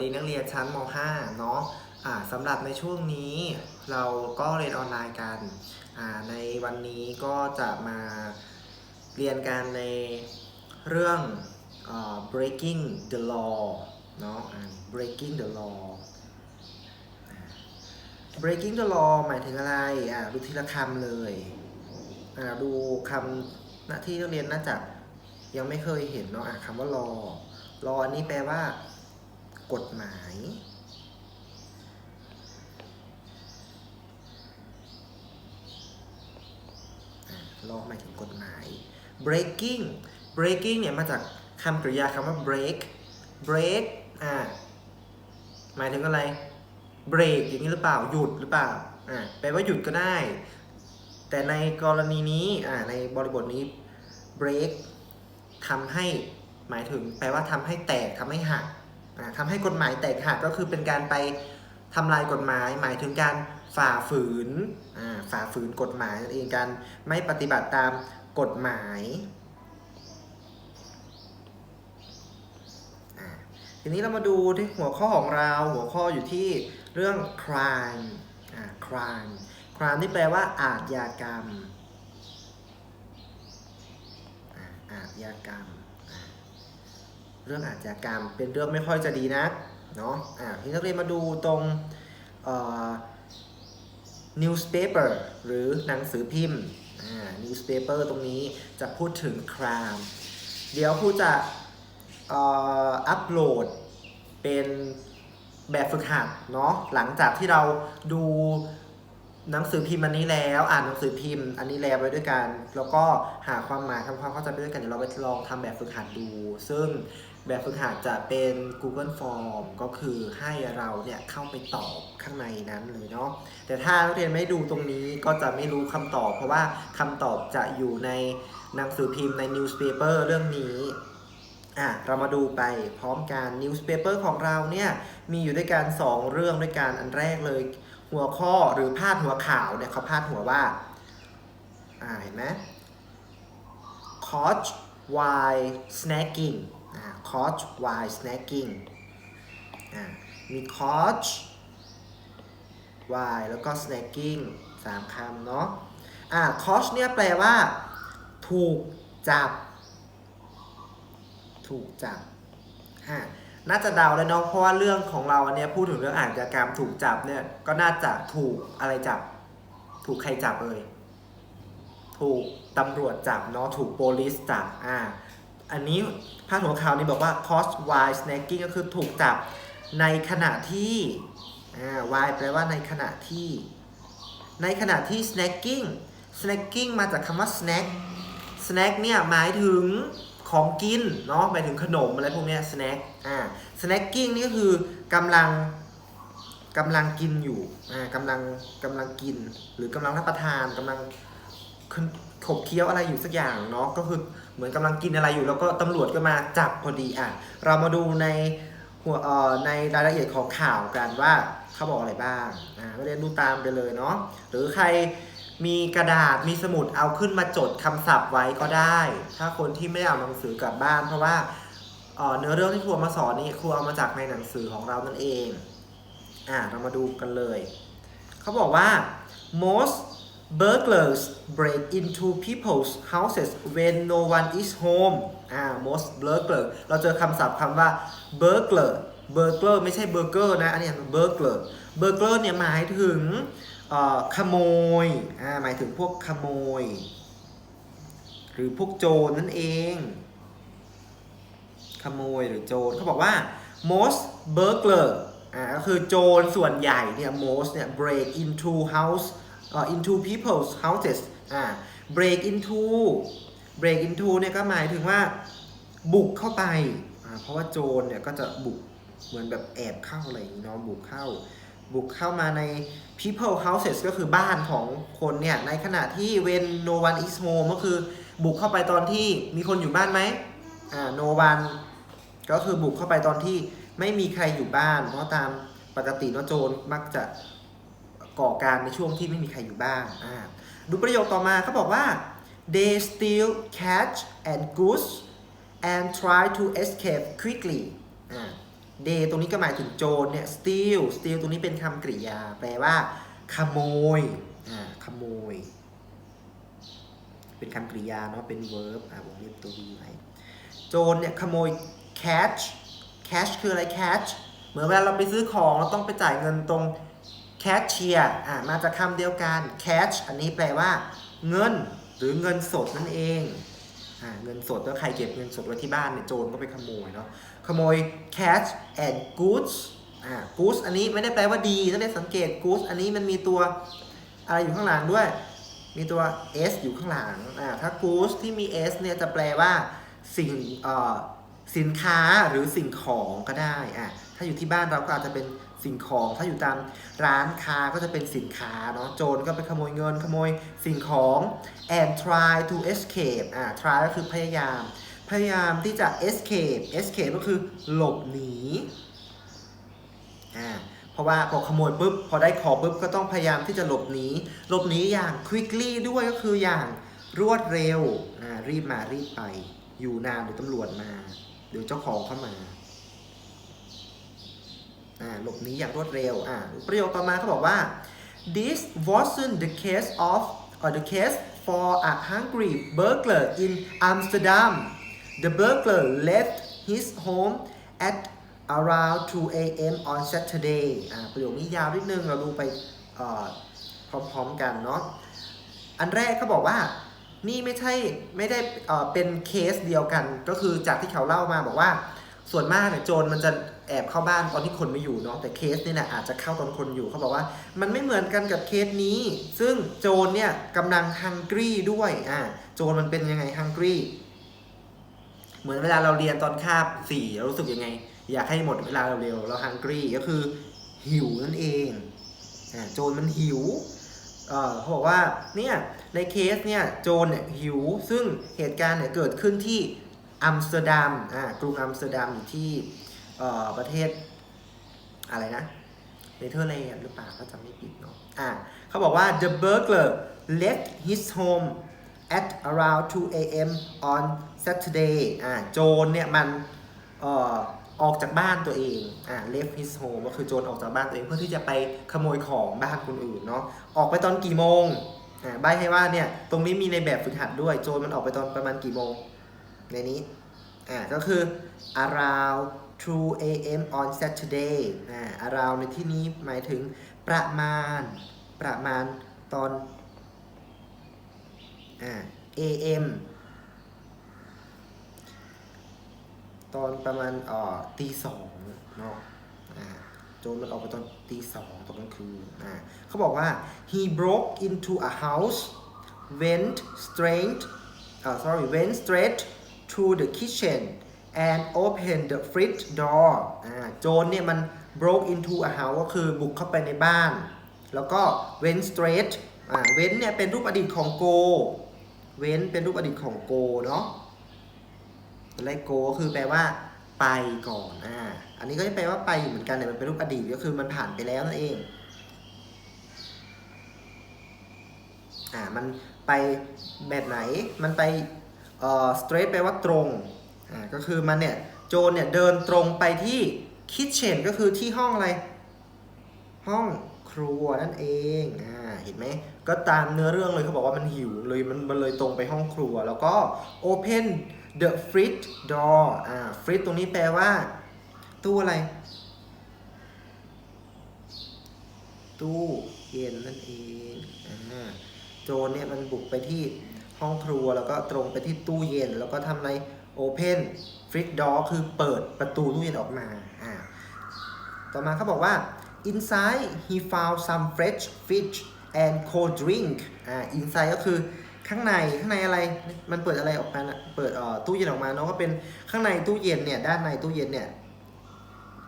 ดีนักเรียนชั้นม .5 เนาะอ่าสำหรับในช่วงนี้เราก็เรียนออนไลน์กันอ่าในวันนี้ก็จะมาเรียนกันในเรื่องอ่ breaking the law เนาะ breaking the law breaking the law หมายถึงอะไรอ่าดูทีละคำเลยอ่าดูคำหน้าที่นักเรียนน่าจะยังไม่เคยเห็นเนาะอะคำว่า law law อันนี้แปลว่า กฎหมายลอหมายถึงกฎหมาย breaking breaking เนี่ยมาจากคำกริยาคำว่า break break อ่า หมายถึงอะไร break อย่างนี้หรือเปล่า หยุดหรือเปล่า อ่า แปลว่าหยุดก็ได้ แต่ในกรณีนี้ อ่า ในบริบทนี้ break ทำให้ หมายถึง แปลว่าทำให้แตกทำให้หัก อ่าทำให้กฎหมายแตกหักก็คือเป็นการไปทำลายกฎหมาย หมายถึงการฝ่าฝืนฝ่าฝืนกฎหมายนั่นเองการไม่ปฏิบัติตามกฎหมายทีนี้เรามาดูที่หัวข้อของเราหัวข้ออยู่ที่เรื่อง crime อ่า crime crime นี่แปลว่าอาชญากรรมอาอาชญากรรม เรื่องอาชญากรรม เป็นเรื่องไม่ค่อยจะดีนะเนาะอ่าทีนี้นักเรียนมาดูตรงเอ่อ newspaper หรือหนังสือพิมพ์อ่า newspaper ตรงนี้จะพูดถึง crime เดี๋ยวครูจะเอ่ออัปโหลดเป็นแบบฝึกหัดเนาะหลังจากที่เราดูหนังสือพิมพ์อันนี้แล้ว อ่านหนังสือพิมพ์ อันนี้แล้วไปด้วยกัน แล้วก็หาความหมายทำความเข้าใจไปด้วยกันเดี๋ยวเราไปลองทำแบบฝึกหัดดู ซึ่ง แบบฝึกหัดจะเป็น Google Form ก็คือให้เราเนี่ยเข้าไปตอบข้างในนั้นเลยเนาะแต่ถ้านักเรียนไม่ดูตรงนี้ก็จะไม่รู้คำตอบ เพราะว่าคำตอบจะอยู่ในหนังสือพิมพ์ใน newspaper เรื่องนี้อะเรามาดูไปพร้อมกัน newspaper ของเราเนี่ยมีอยู่ด้วยกัน 2 เรื่องด้วยกันอันแรกเลย หัวข้อหรือพาดหัวข่าวเนี่ยเขาพาดหัวว่าอ่าเห็นไหม Coach why snacking อ่า Coach why snacking อ่ามี Coach why แล้วก็ snacking สามคำเนาะอ่า Coach เนี่ยแปลว่า ถูกจับ ถูกจับอ่าน่าจะเดาแล้วเนาะเพราะว่าเรื่องของเราอันเนี้ยพูดถึงเรื่องอาชญากรรมถูกจับเนี่ยก็น่าจะถูกอะไรจับ ถูกใครจับเอ่ยถูกตำรวจจับเนาะถูกโปลิสจับอ่า อันนี้พาดหัวข่าวนี้บอกว่า cost why snacking ก็คือถูกจับในขณะที่อ่า why แปลว่าในขณะที่ ในขณะที่ snacking snacking มาจากคำว่า snack snack เนี่ยหมายถึงของกินเนาะหมายถึงขนมอะไรพวกนี้ snack อ่า snacking นี่ก็คือกำลังกำลังกินอยู่อ่ากำลังกำลังกิน หรือกำลังรับประทานกำลังขบเคี้ยวอะไรอยู่สักอย่างเนาะก็คือ เหมือนกำลังกินอะไรอยู่แล้วก็ตำรวจก็มาจับพอดีอะเรามาดูในหัวเอ่อในรายละเอียดของข่าวกันว่าเขาบอกอะไรบ้างอ่าไม่ได้ดูตามไปเลยเนาะหรือใครมีกระดาษมีสมุดเอาขึ้นมาจดคำศัพท์ไว้ก็ได้ ถ้าคนที่ไม่ได้เอาหนังสือกลับบ้าน เพราะว่าเนื้อเรื่องที่ครูมาสอนนี่ครูเอามาจากในหนังสือของเรานั่นเองอ่าเรามาดูกันเลย เขาบอกว่า most burglars break into people's houses when no one is home อ่า most burglar เราเจอคำศัพท์คำว่า burglar burglar ไม่ใช่ burger นะ อันนี้ burglar burglar เนี่ยหมายถึงขโมย อ่า หมายถึงพวกขโมย หรือพวกโจรนั่นเอง ขโมยหรือโจรเขาบอกว่า most burglar อ่าก็คือโจรส่วนใหญ่เนี่ย most เนี่ย break into house into people's houses อ่า break into break into เนี่ยก็หมายถึงว่าบุกเข้าไปอ่าเพราะว่าโจรเนี่ยก็จะบุกเหมือนแบบแอบเข้าอะไรอย่างนี้เนาะบุกเข้า บุกเข้ามาใน people houses ก็คือบ้านของคนเนี่ย ในขณะที่ when no one is home ก็คือบุกเข้าไปตอนที่มีคนอยู่บ้านไหมอ่า no one ก็คือบุกเข้าไปตอนที่ไม่มีใครอยู่บ้าน เพราะตามปกติเนาะโจรมักจะ ก่อการในช่วงที่ไม่มีใครอยู่บ้านอ่าดูประโยคต่อมาเขาบอกว่า they steal catch and goose and try to escape quickly day ตรงนี้ก็หมายถึงโจรเนี่ย steal steal ตรงนี้เป็นคำกริยา แปลว่า ขโมยขโมย เป็นคำกริยาเนาะเป็น verb อ่าวงเล็บตัว v ไว้โจรเนี่ยขโมย catch catch คืออะไร catch เหมือนเวลาเราไปซื้อของเราต้องไปจ่ายเงินตรง cashier อ่ามาจากคำเดียวกัน catch อันนี้แปลว่า เงินหรือเงินสดนั่นเองอ่าเงินสดแล้วใครเก็บเงินสดไว้ที่บ้านเนี่ยโจรก็ไปขโมยเนาะขโมย cash and goods อ่า goods อันนี้ไม่ได้แปลว่าดีต้องได้สังเกต goods อันนี้มันมีตัวอะไรอยู่ข้างหลังด้วย มีตัว s อยู่ข้างหลังอ่าถ้า goods ที่มี s เนี่ยจะแปลว่าสิ่งเอ่อสินค้าหรือสิ่งของก็ได้อะถ้าอยู่ที่บ้านเราก็อาจจะเป็น สิ่งของ ถ้าอยู่ตามร้านค้าก็จะเป็นสินค้าเนาะโจรก็ไปขโมยเงินขโมยสิ่งของ and try to escape อ่า try ก็คือพยายาม พยายามที่จะ escape escape ก็คือหลบหนีอ่าเพราะว่าพอขโมยปุ๊บพอได้ของปุ๊บก็ต้องพยายามที่จะหลบหนีหลบหนีอย่าง quickly ด้วยก็คืออย่างรวดเร็วอ่ารีบมารีบไป อยู่นานเดี๋ยวตำรวจมา เดี๋ยวเจ้าของเข้ามาอ่า หลบหนีอย่างรวดเร็วอ่าประโยคต่อมาเขาบอกว่า this wasn't the case of or the case for a hungry burglar in Amsterdam the burglar left his home at around 2 a.m. on Saturday อ่าประโยคนี้ยาวนิดนึงเราดูไปพร้อมๆกันเนาะ อันแรกเขาบอกว่านี่ไม่ใช่ไม่ได้เป็นเคสเดียวกัน ก็คือจากที่เขาเล่ามาบอกว่าส่วนมากเนี่ยโจรมันจะ แอบเข้าบ้านตอนที่คนไม่อยู่เนาะแต่เคสนี่แหละอาจจะเข้าตอนคนอยู่เขาบอกว่า มันไม่เหมือนกันกับเคสนี้ ซึ่งโจรเนี่ยกำลังฮังกี้ด้วยอ่าโจรมันเป็นยังไงฮังกี้เหมือนเวลาเราเรียนตอนคาบสี่เรารู้สึกยังไง อยากให้หมดเวลาเร็วๆเราฮังกี้ก็คือหิวนั่นเองอ่าโจรมันหิวเขาบอกว่าเนี่ยในเคสเนี่ยโจรเนี่ยหิว ซึ่งเหตุการณ์เนี่ยเกิดขึ้นที่อัมสเตอร์ดัมอ่ากรุงอัมสเตอร์ดัมอยู่ที่ ประเทศอะไรนะเนเธอร์แลนด์หรือเปล่าถ้าจำไม่ผิดเนาะอ่าเขาบอกว่า the burglar left his home at around 2 a.m. on Saturday อ่าโจรเนี่ยมันเอ่อออกจากบ้านตัวเองอ่า left his home ก็คือโจรออกจากบ้านตัวเองเพื่อที่จะไปขโมยของบ้านคนอื่นเนาะออกไปตอนกี่โมงอ่าใบให้ว่าเนี่ยตรงนี้มีในแบบฝึกหัดด้วยโจรมันออกไปตอนประมาณกี่โมงในนี้อ่าก็คือ around 2 a.m. on Saturday อ่า around ในที่นี้หมายถึงประมาณ ประมาณตอนอ a.m. ตอนประมาณเอ่อตีสองเนาะโจรมันออกไปตอนตีสองตอนกลางคืนอ่าเขาบอกว่า he broke into a house went straight uh, sorry went straight to the kitchen and open the fridge door โจรเนี่ยมัน broke into a house ก็คือบุกเข้าไปในบ้าน แล้วก็ went straight อ่า went เนี่ยเป็นรูปอดีตของ go went เป็นรูปอดีตของ go เนาะตัวแรก go ก็คือแปลว่าไปก่อน อ่า อันนี้ก็จะแปลว่าไปอยู่เหมือนกันแต่มันเป็นรูปอดีตก็คือมันผ่านไปแล้วนั่นเอง อ่า มันไปแบบไหน มันไป เอ่อ straight แปลว่าตรง อ่าก็คือมันเนี่ยโจรเนี่ยเดินตรงไปที่ kitchen ก็คือที่ห้องอะไร ห้องครัวนั่นเองอ่าเห็นไหมก็ตามเนื้อเรื่องเลยเขาบอกว่ามันหิวเลยมันมันเลยตรงไปห้องครัว แล้วก็ open the fridge door อ่า fridge ตรงนี้แปลว่า ตู้อะไร ตู้เย็นนั่นเองอ่าโจรเนี่ยมันบุกไปที่ห้องครัวแล้วก็ตรงไปที่ตู้เย็นแล้วก็ทำอะไร open fridge door คือเปิดประตูตู้เย็นออกมาอ่าต่อมาเขาบอกว่า inside he found some fresh fish and cold drink อ่า inside ก็คือข้างในข้างในอะไรมันเปิดอะไรออกมาเปิดเอ่อตู้เย็นออกมาเนาะก็เป็นข้างในตู้เย็นเนี่ยด้านในตู้เย็นเนี่ย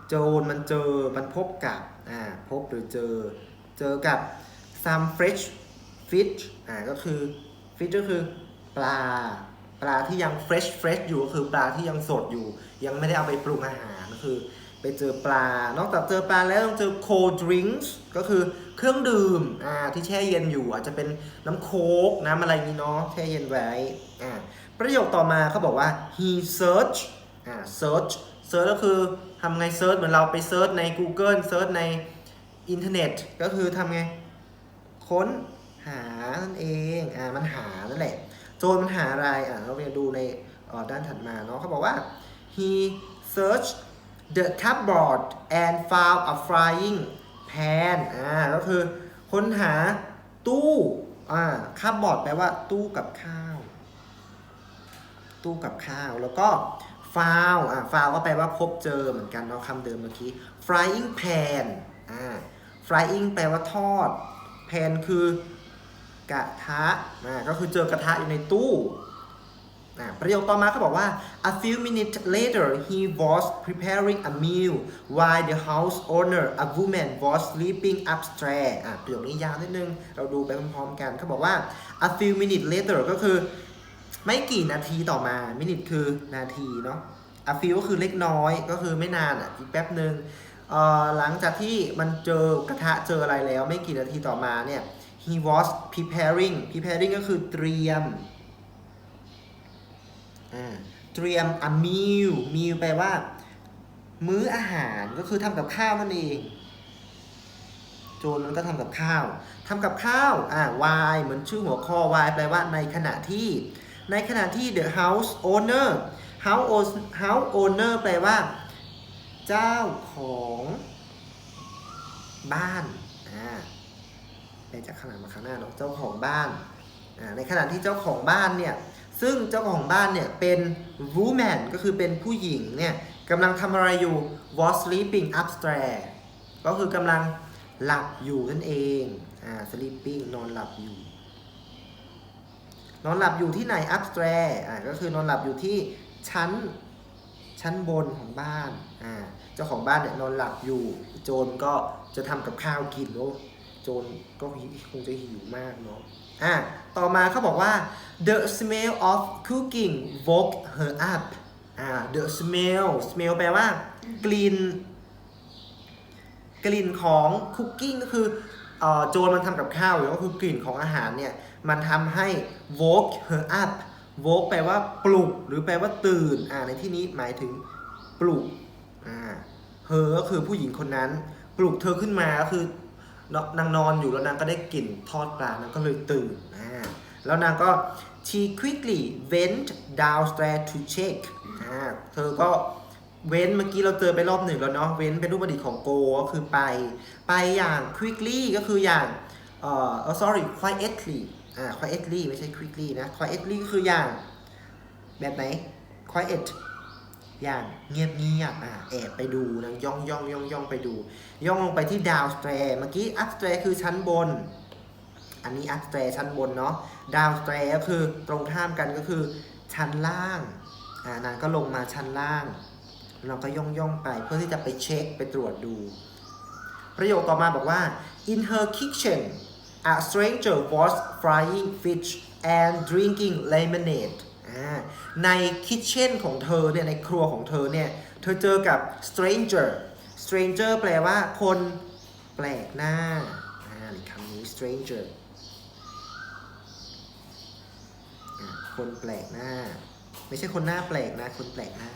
โจรมันเจอมันพบกับอ่าพบหรือเจอเจอกับ some fresh fish อ่าก็คือ fish ก็คือปลา ปลาที่ยัง fresh fresh อยู่ก็คือปลาที่ยังสดอยู่ ยังไม่ได้เอาไปปรุงอาหารก็คือ ไปเจอปลา นอกจากเจอปลาแล้วต้องเจอ cold drinks ก็คือเครื่องดื่มอ่าที่แช่เย็นอยู่อาจจะเป็นน้ำโค้กน้ำอะไรนี้เนาะแช่เย็นไว้อ่าประโยคต่อมาเขาบอกว่า he search อ่า search เซิร์ชก็คือทำไงเซิร์ชเหมือนเราไปเซิร์ชใน Google เซิร์ชในอินเทอร์เน็ตก็คือทำไง ค้นหานั่นเองอ่ามันหานั่นแหละ โจรมันหาอะไรอ่าเราไปดูในด้านถัดมาเนาะเขาบอกว่า he searched the cupboard and found a frying pan อ่าก็คือค้นหาตู้อ่า cupboard แปลว่าตู้กับข้าว ตู้กับข้าวแล้วก็ found อ่า found ก็แปลว่าพบเจอเหมือนกันเนาะคำเดิมเมื่อกี้ frying pan อ่า frying แปลว่าทอด pan คือ กระทะอ่าก็คือเจอกระทะอยู่ในตู้อ่าประโยคต่อมาเขาบอกว่า a few minutes later he was preparing a meal while the house owner a woman was sleeping upstairs อ่าประโยคนี้ยาวนิดนึง เราดูไปพร้อมๆกันเขาบอกว่า a few minutes later ก็คือ ไม่กี่นาทีต่อมา minute คือนาทีเนาะ a few ก็คือเล็กน้อยก็คือไม่นานอะอีกแป๊บหนึ่งเอ่อหลังจากที่มันเจอกระทะเจออะไรแล้ว ไม่กี่นาทีต่อมาเนี่ย he was preparing preparing ก็คือเตรียมเตรียม a meal meal แปลว่า มื้ออาหารก็คือทำกับข้าวนั่นเองโจรมันก็ทำกับข้าว ทำกับข้าว อ่า why เหมือนชื่อหัวข้อ why แปลว่าในขณะที่ ในขณะที่ the house owner house own- house owner แปลว่า เจ้าของบ้าน อ่า ไปจากข้างหลังมาข้างหน้าเนาะเจ้าของบ้านในขณะที่เจ้าของบ้านเนี่ยซึ่งเจ้าของบ้านเนี่ยเป็น woman ก็คือเป็นผู้หญิงเนี่ยกำลังทำอะไรอยู่ was sleeping upstairs ก็คือกำลังหลับอยู่นั่นเองอ่า sleeping นอนหลับอยู่ นอนหลับอยู่ที่ไหน upstairs อ่าก็คือนอนหลับอยู่ที่ชั้นชั้นบนของบ้านอ่าเจ้าของบ้านเนี่ยนอนหลับอยู่ โจรก็จะทำกับข้าวกินโอ้ โจรก็คงจะหิวมากเนาะอ่าต่อมาเขาบอกว่า the smell of cooking woke her up อ่า the smell smell แปลว่า กลิ่นกลิ่นของ cooking ก็คือเอ่อโจรมันทำกับข้าวอยู่ก็คือกลิ่นของอาหารเนี่ย มันทำให้ woke her up woke แปลว่าปลุก หรือแปลว่าตื่นอ่าในที่นี้หมายถึงปลุกอ่า her ก็คือผู้หญิงคนนั้น ปลุกเธอขึ้นมาก็คือ นางนอนอยู่แล้วนางก็ได้กลิ่นทอดปลานางก็เลยตื่นอ่าแล้วนางก็ she quickly went downstairs to check อ่าเธอก็เว้นเมื่อกี้เราเจอไปรอบหนึ่งแล้วเนาะเว้นเป็นรูปบดิของ go ก็คือไป ไปอย่าง quickly ก็คืออย่างเอ่อ oh, sorry quietly อ่า quietly ไม่ใช่ quickly นะ quietly ก็คืออย่างแบบไหน quiet อย่างเงียบเงียบอ่าแอบไปดูนะย่องย่องย่องย่องไปดู ย่องลงไปที่ downstairs เมื่อกี้ upstairs คือชั้นบน อันนี้ upstairs ชั้นบนเนาะ downstairs ก็คือตรงข้ามกันก็คือชั้นล่างอ่านางก็ลงมาชั้นล่าง เราก็ย่องย่องไปเพื่อที่จะไปเช็คไปตรวจดู ประโยคต่อมาบอกว่า in her kitchen a stranger was frying fish and drinking lemonade ใน kitchen ของเธอเนี่ยในครัวของเธอเนี่ย เธอเจอกับ stranger stranger แปลว่าคนแปลกหน้าอ่านี่คำนี้ stranger อ่าคนแปลกหน้า ไม่ใช่คนหน้าแปลกนะ คนแปลกหน้า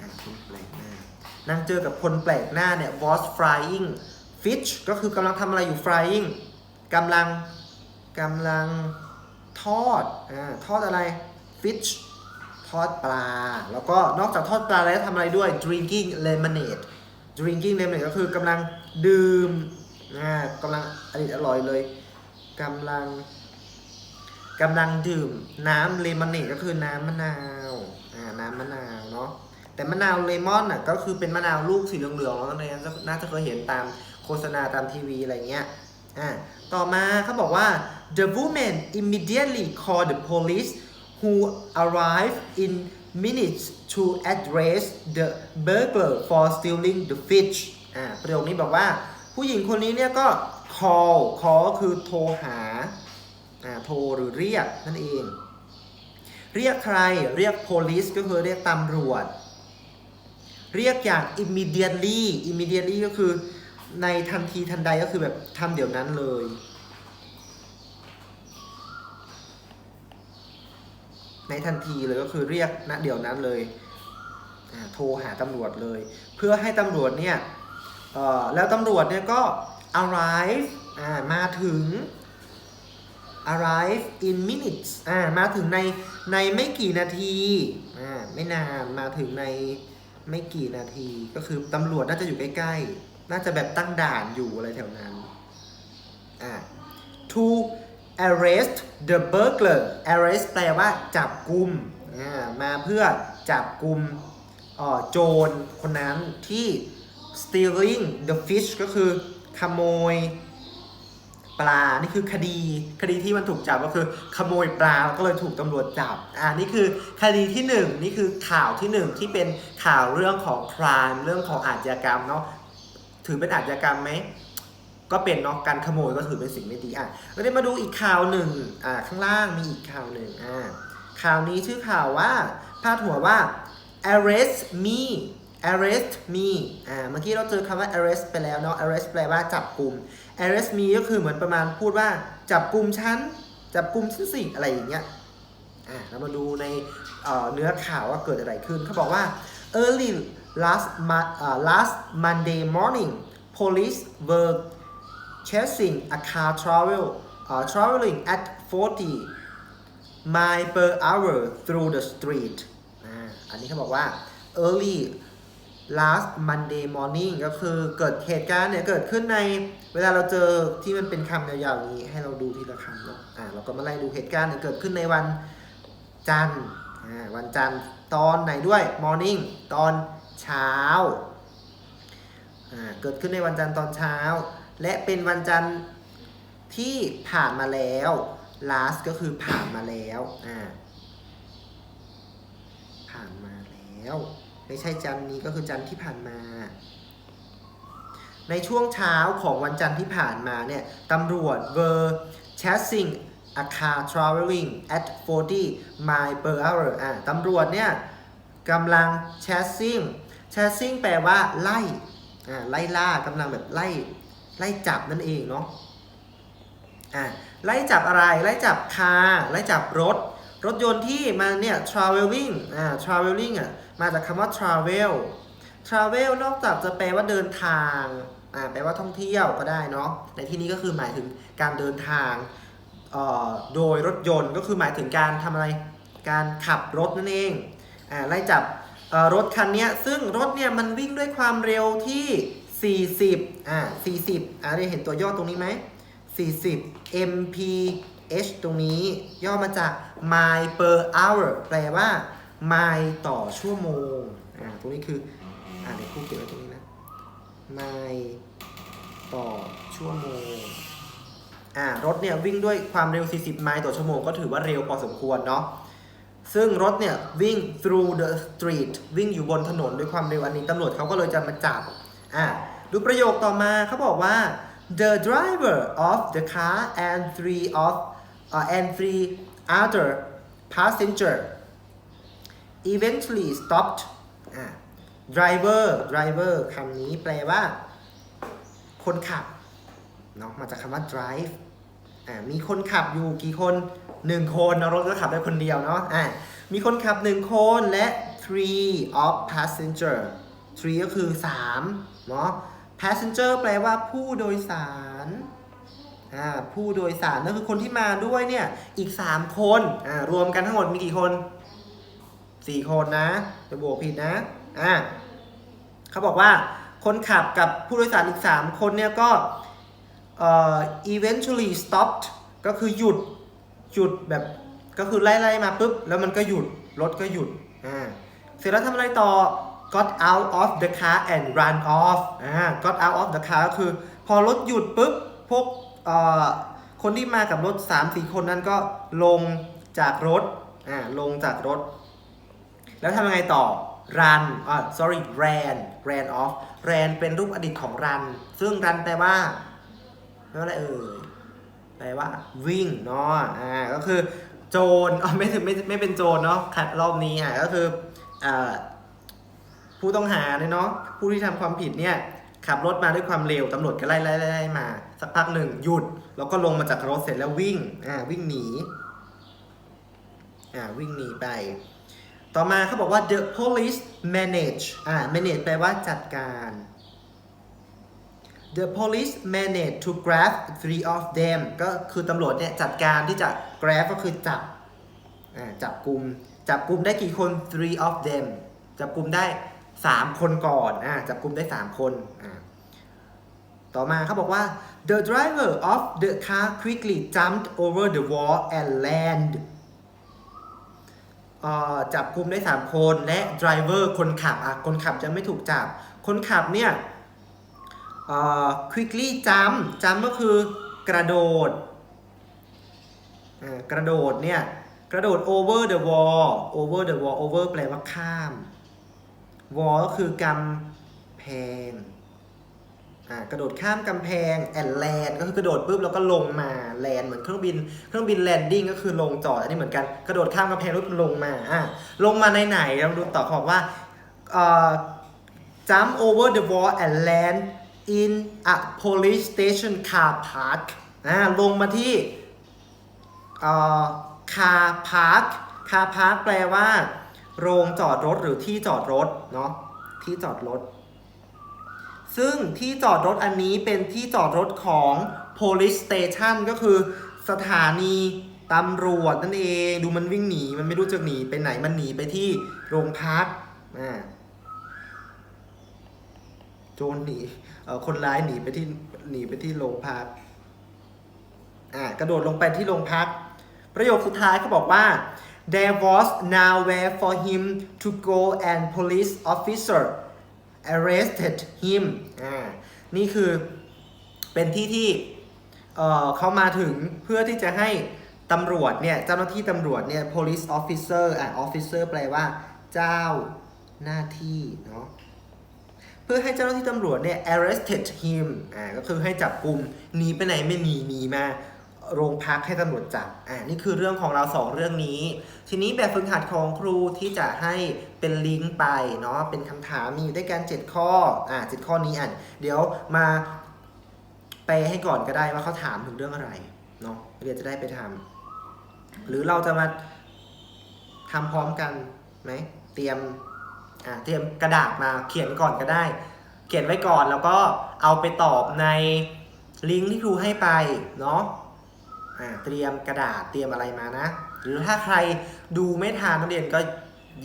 อ่าคนแปลกหน้านางเจอกับคนแปลกหน้าเนี่ย was frying fish ก็คือกำลังทำอะไรอยู่ frying กำลัง กำลังทอดอ่าทอดอะไร fish ทอดปลา แล้วก็นอกจากทอดปลาแล้วทำอะไรด้วย drinking lemonade drinking lemonade ก็คือกำลังดื่มอ่ากำลังอร่อยอร่อยเลยกำลังกำลังดื่มน้ำเลมอนเนดก็คือน้ำมะนาวอ่าน้ำมะนาวเนาะแต่มะนาวเลมอนน่ะก็คือเป็นมะนาวลูกสีเหลืองๆแล้วเนี่ยน่าจะเคยเห็นตามโฆษณาตามทีวีอะไรเงี้ยอ่าต่อมาเขาบอกว่า the woman immediately called the police who arrived in minutes to address the burglar for stealing the fish อ่าประโยคนี้บอกว่าผู้หญิงคนนี้เนี่ยก็ call call ก็คือโทรหาอ่าโทรหรือเรียกนั่นเอง เรียกใครเรียก police ก็คือเรียกตำรวจ เรียกอย่าง immediately immediately ก็คือในทันทีทันใดก็คือแบบทำเดี๋ยวนั้นเลย ในทันทีเลยก็คือเรียกณเดี๋ยวนั้นเลยโทรหาตำรวจเลย เพื่อให้ตำรวจเนี่ยแล้วตำรวจเนี่ยก็ arrive มาถึง arrive in minutes มาถึงในในไม่กี่นาทีไม่นานมาถึงในไม่กี่นาทีก็คือตำรวจน่าจะอยู่ใกล้ๆ น่าจะแบบตั้งด่านอยู่อะไรแถวนั้นอ่า to arrest the burglar arrest แปลว่าจับกุมอ่ามาเพื่อจับกุมเอ่อโจรคนนั้นที่ stealing the fish ก็คือขโมยปลา นี่คือคดี คดีที่มันถูกจับก็คือขโมยปลาแล้วก็เลยถูกตำรวจจับ อ่า นี่คือคดีที่หนึ่งนี่คือข่าวที่หนึ่งที่เป็นข่าวเรื่องของ crime เรื่องของอาชญากรรมเนาะ ถือเป็นอาชญากรรมไหม ก็เป็นเนาะการขโมยก็ถือเป็นสิ่งไม่ดีอะเราได้มาดูอีกข่าวหนึ่งอ่าข้างล่างมีอีกข่าวหนึ่งอ่าข่าวนี้ชื่อข่าวว่าพาดหัวว่า arrest me arrest me อ่าเมื่อกี้เราเจอคำว่า arrest ไปแล้วเนาะ arrest แปลว่าจับกลุ่ม arrest me ก็คือเหมือนประมาณพูดว่าจับกลุ่มฉันจับกลุ่มฉันสิอะไรอย่างเงี้ยอ่าเรามาดูในเอ่อเนื้อข่าวว่าเกิดอะไรขึ้นเขาบอกว่า early last mo- อ่า last Monday morning police were chasing a car travel uh, traveling at 40 mile per hour through the street อันนี้เขาบอกว่า early last Monday morning ก็คือเกิดเหตุการณ์เนี่ยเกิดขึ้นในเวลาเราเจอที่มันเป็นคำยาวๆอย่างนี้ให้เราดูทีละคำเนาะอ่าเราก็มาไล่ดูเหตุการณ์เนี่ยเกิดขึ้นในวันจันทร์อ่าวันจันทร์ตอนไหนด้วย morning ตอนเช้าอ่าเกิดขึ้นในวันจันทร์ตอนเช้า และเป็นวันจันทร์ที่ผ่านมาแล้ว last ก็คือผ่านมาแล้วอ่าผ่านมาแล้ว ไม่ใช่จันทร์นี้ก็คือจันทร์ที่ผ่านมา ในช่วงเช้าของวันจันทร์ที่ผ่านมาเนี่ยตำรวจ were chasing a car traveling at 40 mile per hour อ่าตำรวจเนี่ยกำลัง chasing chasing แปลว่าไล่อ่าไล่ล่ากำลังแบบไล่ ไล่จับนั่นเองเนาะอ่าไล่จับอะไร ไล่จับคาร์ไล่จับรถ รถยนต์ที่มาเนี่ย traveling อ่า traveling อะ มาจากคำว่า travel travel นอกจากจะแปลว่าเดินทาง อ่า แปลว่าท่องเที่ยวก็ได้เนาะ ในที่นี้ก็คือหมายถึงการเดินทางเอ่อโดยรถยนต์ก็คือหมายถึงการทำอะไร การขับรถนั่นเอง อ่า ไล่จับอ่อรถคันนี้ซึ่งรถเนี่ยมันวิ่งด้วยความเร็วที่ 40อ่า40อ่าได้เห็นตัวย่อตรงนี้ไหม40 mph ตรงนี้ย่อมาจาก mile per hour แปลว่าไมล์ต่อชั่วโมงอ่าตรงนี้คืออ่าเดี๋ยวครูเขียนไว้ตรงนี้นะไมล์ต่อชั่วโมงอ่ารถเนี่ยวิ่งด้วยความเร็ว 40 ไมล์ต่อชั่วโมงก็ถือว่าเร็วพอสมควรเนาะซึ่งรถเนี่ยวิ่ง through the street วิ่งอยู่บนถนนด้วยความเร็วอันนี้ตำรวจเขาก็เลยจะมาจับอ่า ดูประโยคต่อมาเขาบอกว่า the driver of the car and three of uh, and three other passenger eventually stopped driver driver คำนี้แปลว่า คนขับเนาะมาจากคำว่า drive อ่ามีคนขับอยู่กี่คนหนึ่งคนรถก็ขับได้คนเดียวเนาะอ่ามีคนขับหนึ่งคนและ three of passenger three ก็คือสามเนาะ passenger แปลว่าผู้โดยสารอ่าผู้โดยสารนั่นคือคนที่มาด้วยเนี่ยอีก 3 คนอ่ารวมกันทั้งหมดมีกี่คน 4 คนนะจะบวกผิดนะอ่าเขาบอกว่าคนขับกับผู้โดยสารอีก 3 คนเนี่ยก็เอ่อ eventually stopped ก็คือหยุดหยุดแบบก็คือไล่ๆมาปุ๊บ แล้วมันก็หยุด รถก็หยุดอ่าเสร็จแล้วทำอะไรต่อ got out of the car and run off อ่า got out of the car ก็คือ พอรถหยุดปุ๊บ พวกเอ่อคนที่มากับรถ 3-4 คนนั้นก็ลงจากรถ อ่า ลงจากรถ แล้วทำยังไงต่อ run อ่า sorry ran ran off ran เป็นรูปอดีตของ run ซึ่ง run แปลว่าแปลว่าอะไรเอ่ย แปลว่าวิ่งเนาะ อ่า ก็คือโจร อ๋อ ไม่ถึงไม่ไม่เป็นโจรเนาะรอบนี้อะ ก็คืออ่า ผู้ต้องหาเนี่ยเนาะผู้ที่ทำความผิดเนี่ยขับรถมาด้วยความเร็วตำรวจก็ไล่ไล่ไล่มา สักพักหนึ่งหยุด แล้วก็ลงมาจากรถเสร็จแล้ววิ่งอ่าวิ่งหนีอ่าวิ่งหนีไป ต่อมาเขาบอกว่า the police manage อ่า manage แปลว่าจัดการ the police manage to grab three of them ก็คือตำรวจเนี่ยจัดการที่จะ grab ก็คือจับอ่าจับกลุ่มจับกลุ่มได้กี่คน three of them จับกลุ่มได้ 3คนก่อนอ่าจับกลุ่มได้3คนอ่าต่อมาเขาบอกว่า the driver of the car quickly jumped over the wall and land จับกลุ่มได้ 3 คนและ driver คนขับอะคนขับจะไม่ถูกจับ คนขับเนี่ย quickly jump jump ก็คือกระโดด กระโดดเนี่ย กระโดด over the wall over the wall over แปลว่าข้าม wall ก็คือกำแพงอ่ากระโดดข้ามกำแพง and land ก็คือกระโดดปุ๊บแล้วก็ลงมา land เหมือนเครื่องบิน เครื่องบิน landing ก็คือลงจอดอันนี้เหมือนกันกระโดดข้ามกำแพงปุ๊บลงมาอะลงมาในไหนเราดูต่อขอกว่าเอ่อ jump over the wall and land in a police station car park อ่าลงมาที่เอ่อ car park car park แปลว่า โรงจอดรถหรือที่จอดรถเนาะที่จอดรถ ซึ่งที่จอดรถอันนี้เป็นที่จอดรถของ police station ก็คือสถานีตำรวจนั่นเองดูมันวิ่งหนี มันไม่รู้จะหนีไปไหนมันหนีไปที่โรงพักอ่าโจรหนีเอ่อคนร้ายหนีไปที่หนีไปที่โรงพักอ่ากระโดดลงไปที่โรงพัก ประโยคสุดท้ายเขาบอกว่า there was nowhere for him to go and police officer arrested him อ่านี่คือเป็นที่ที่เอ่อเขามาถึงเพื่อที่จะให้ตำรวจเนี่ย เจ้าหน้าที่ตำรวจเนี่ย police officer อะ officer แปลว่าเจ้าหน้าที่เนาะเพื่อให้เจ้าหน้าที่ตำรวจเนี่ย arrested him อ่าก็คือให้จับกลุ่มหนีไปไหนไม่หนีหนีมา โรงพักให้ตำรวจจับ อ่า นี่คือเรื่องของเราสองเรื่องนี้ ทีนี้แบบฝึกหัดของครูที่จะให้เป็นลิงก์ไปเนาะ เป็นคำถามมีอยู่ด้วยกัน 7 ข้อ อ่าเจ็ดข้อนี้อะเดี๋ยวมาไปให้ก่อนก็ได้ว่าเขาถามถึงเรื่องอะไร เนาะเรียนจะได้ไปทำ หรือเราจะมาทำพร้อมกันไหม เตรียม อ่า เตรียมกระดาษมาเขียนก่อนก็ได้ เขียนไว้ก่อนแล้วก็เอาไปตอบในลิงก์ที่ครูให้ไป เนาะ เตรียมกระดาษเตรียมอะไรมานะ หรือถ้าใครดูไม่ทันนักเรียนก็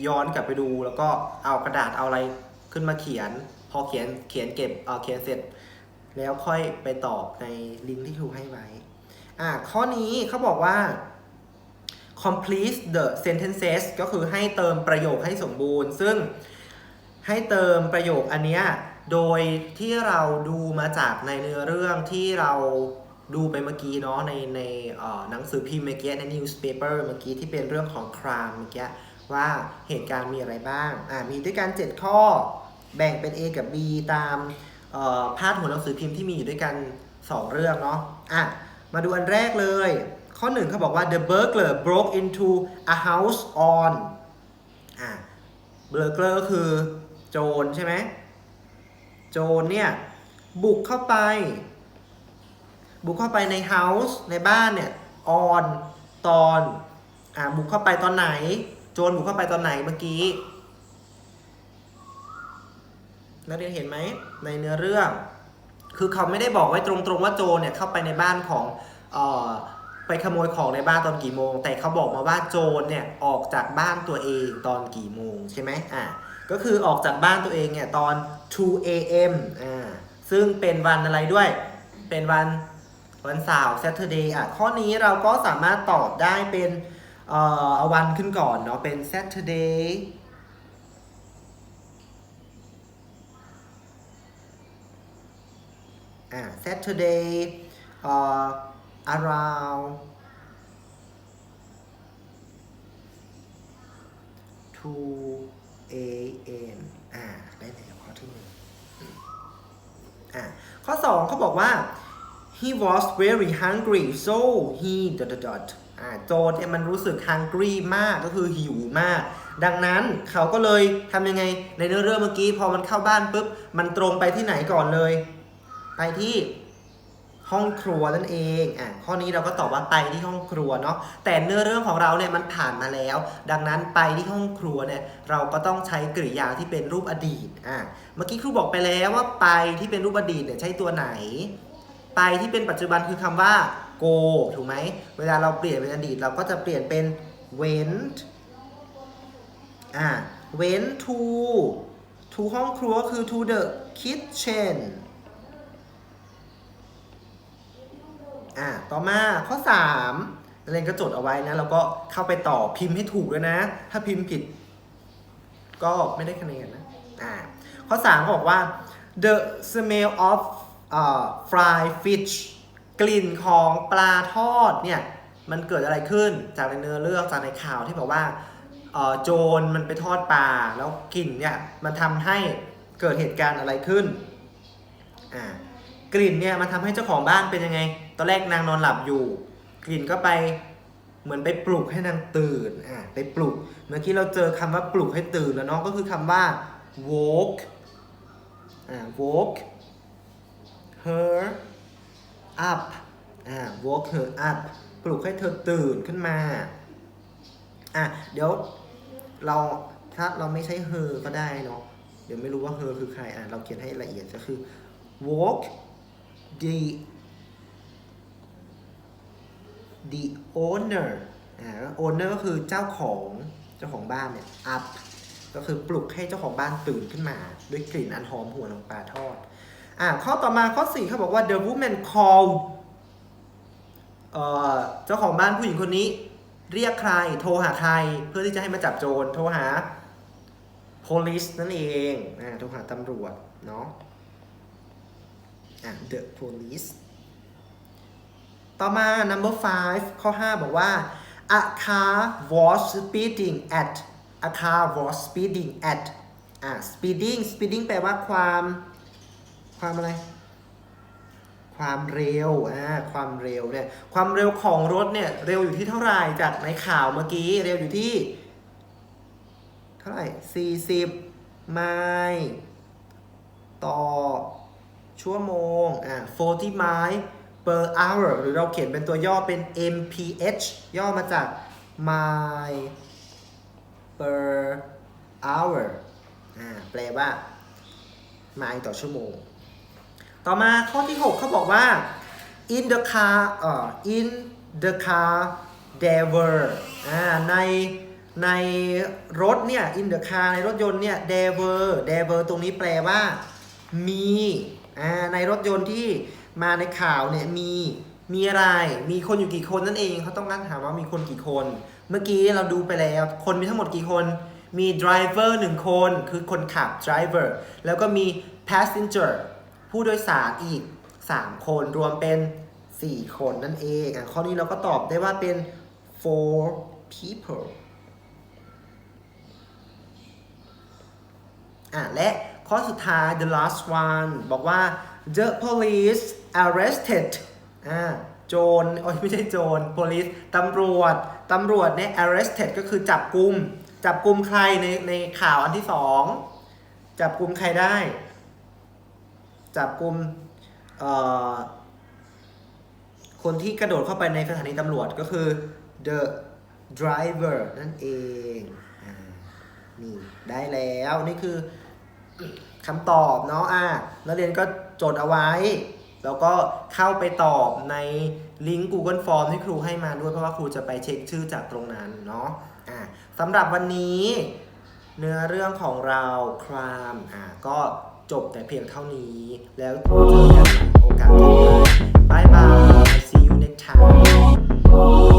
ย้อนกลับไปดู แล้วก็เอากระดาษเอาอะไรขึ้นมาเขียน พอเขียนเขียนเก็บเออเขียนเสร็จ แล้วค่อยไปตอบในลิงก์ที่ครูให้ไว้อ่าข้อนี้เขาบอกว่า complete the sentences ก็คือให้เติมประโยคให้สมบูรณ์ ซึ่งให้เติมประโยคอันเนี้ยโดยที่เราดูมาจากในเนื้อเรื่องที่เรา ดูไปเมื่อกี้เนาะในในหนังสือพิมพ์เมื่อกี้ใน newspaper เมื่อกี้ที่เป็นเรื่องของ crime เมื่อกี้ว่าเหตุการณ์มีอะไรบ้างอ่ามีด้วยกัน 7 ข้อ แบ่งเป็น A กับ B ตามพาดหัวหนังสือพิมพ์ที่มีอยู่ด้วยกัน 2 เรื่องเนาะอะมาดูอันแรกเลย ข้อหนึ่งเขาบอกว่า the burglar broke into a house on อะ burglar ก็คือโจรใช่ไหมโจรเนี่ย บุกเข้าไป บุกเข้าไปใน house ในบ้านเนี่ย on ตอนอ่าบุกเข้าไปตอนไหน โจรบุกเข้าไปตอนไหนเมื่อกี้นักเรียนเห็นไหมในเนื้อเรื่อง คือเขาไม่ได้บอกไว้ตรงๆว่าโจรเนี่ยเข้าไปในบ้านของเอ่อไปขโมยของในบ้านตอนกี่โมง แต่เขาบอกมาว่าโจรเนี่ยออกจากบ้านตัวเองตอนกี่โมงใช่ไหมอ่าก็คือออกจากบ้านตัวเองเนี่ยตอน 2 a.m. อ่าซึ่งเป็นวันอะไรด้วย เป็นวัน วันเสาร์ Saturday อะข้อนี้เราก็สามารถตอบได้เป็นเอ่อเอาวันขึ้นก่อนเนาะเป็น Saturday อ่า Saturday เอ่อ around 2 a.m. อ่า ได้แล้วข้อที่หนึ่งอ่า ข้อสองเขาบอกว่า he was very hungry so he dot dot dot อ่าโจทเนี่ยมันรู้สึก hungry มากก็คือหิวมาก ดังนั้นเขาก็เลยทำยังไง ในเนื้อเรื่องเมื่อกี้พอมันเข้าบ้านปุ๊บ มันตรงไปที่ไหนก่อนเลย ไปที่ห้องครัวนั่นเอง อะ ข้อนี้เราก็ตอบว่าไปที่ห้องครัวเนาะ แต่เนื้อเรื่องของเราเนี่ยมันผ่านมาแล้ว ดังนั้นไปที่ห้องครัวเนี่ยเราก็ต้องใช้กริยาที่เป็นรูปอดีต อะ เมื่อกี้ครูบอกไปแล้วว่าไปที่เป็นรูปอดีตเนี่ยใช้ตัวไหน ไปที่เป็นปัจจุบันคือคำว่า go ถูกไหม เวลาเราเปลี่ยนเป็นอดีตเราก็จะเปลี่ยนเป็น went อ่า went to to ห้องครัวคือ to the kitchen อ่า ต่อมาข้อ 3นักเรียนก็จดเอาไว้นะ แล้วก็เข้าไปต่อพิมพ์ให้ถูกด้วยนะ ถ้าพิมพ์ผิด ก็ไม่ได้คะแนนนะ อ่า ข้อ3ก็บอกว่า the smell of uh, fried fish กลิ่นของปลาทอดเนี่ยมันเกิดอะไรขึ้นจากในเนื้อเรื่องจากในข่าวที่บอกว่าโจรมันไปทอดปลาแล้วกลิ่นเนี่ยมันทำให้เกิดเหตุการณ์อะไรขึ้นอ่ากลิ่นเนี่ยมันทำให้เจ้าของบ้านเป็นยังไง ตอนแรกนางนอนหลับอยู่ กลิ่นก็ไปเหมือนไปปลุกให้นางตื่นอ่าไปปลุก เมื่อกี้เราเจอคำว่าปลุกให้ตื่นแล้วเนาะก็คือคำว่า woke อ่า woke her up อ่า woke her up ปลุกให้เธอตื่นขึ้นมา อะ เดี๋ยวเราถ้าเราไม่ใช่ her ก็ได้เนาะ เดี๋ยวไม่รู้ว่า her คือใคร อะ เราเขียนให้ละเอียดก็คือ woke the the owner อ่า owner ก็คือเจ้าของเจ้าของบ้านเนี่ย up ก็คือปลุกให้เจ้าของบ้านตื่นขึ้นมา ด้วยกลิ่นอันหอมหวนของปลาทอด อ่าข้อต่อมาข้อ4เขาบอกว่า the woman called เอ่อเจ้าของบ้านผู้หญิงคนนี้ เรียกใครโทรหาใครเพื่อที่จะให้มาจับโจรโทรหา police นั่นเองอ่าโทรหาตำรวจเนาะอะ the police ต่อมา number five ข้อ 5 บอกว่า a car was speeding at a car was speeding at อะ speeding speeding แปลว่าความ ความอะไร ความเร็วอ่าความเร็วเนี่ยความเร็วของรถเนี่ยเร็วอยู่ที่เท่าไหร่จากในข่าวเมื่อกี้เร็วอยู่ที่ เท่าไหร่ 40 ไมล์ต่อชั่วโมงอ่า40ไมล์ per hour หรือเราเขียนเป็นตัวย่อเป็น mph ย่อมาจาก mile per hour อ่าแปลว่าไมล์ต่อชั่วโมง ต่อมาข้อที่ 6 เขาบอกว่า in the car เอ่อ in the car there were อ่าในในรถเนี่ย in the car ในรถยนต์เนี่ย there were there were ตรงนี้แปลว่า มีอ่าในรถยนต์ที่มาในข่าวเนี่ยมีมีอะไร มีคนอยู่กี่คนนั่นเอง เขาต้องการถามว่ามีคนกี่คน เมื่อกี้เราดูไปแล้ว คนมีทั้งหมดกี่คน มี driver หนึ่งคน คือคนขับ driver แล้วก็มี passenger ผู้โดยสารอีก 3 คนรวมเป็น 4 คนนั่นเองอข้อนี้เราก็ตอบได้ว่าเป็น four people อะและข้อสุดท้าย the last one บอกว่า the police arrested อ่าโจรโอ้ยไม่ใช่โจร police ตำรวจ ตำรวจเนี่ย arrested ก็คือจับกลุ่ม จับกลุ่มใครในในข่าวอันที่สอง จับกลุ่มใครได้ จับกุมเอ่อคนที่กระโดดเข้าไปในสถานีตำรวจก็คือ the driver นั่นเองอนี่ได้แล้วนี่คือคำตอบเนาะอะนักเรียนก็จดเอาไว้ แล้วก็เข้าไปตอบในลิงก์ Google Form ที่ครูให้มาด้วยเพราะว่าครูจะไปเช็คชื่อจากตรงนั้นเนาะอะสำหรับวันนี้เนื้อเรื่องของเราครามอะก็ จบแต่เพียงเท่านี้ แล้วเจอกันโอกาสหน้าบายบาย see you next time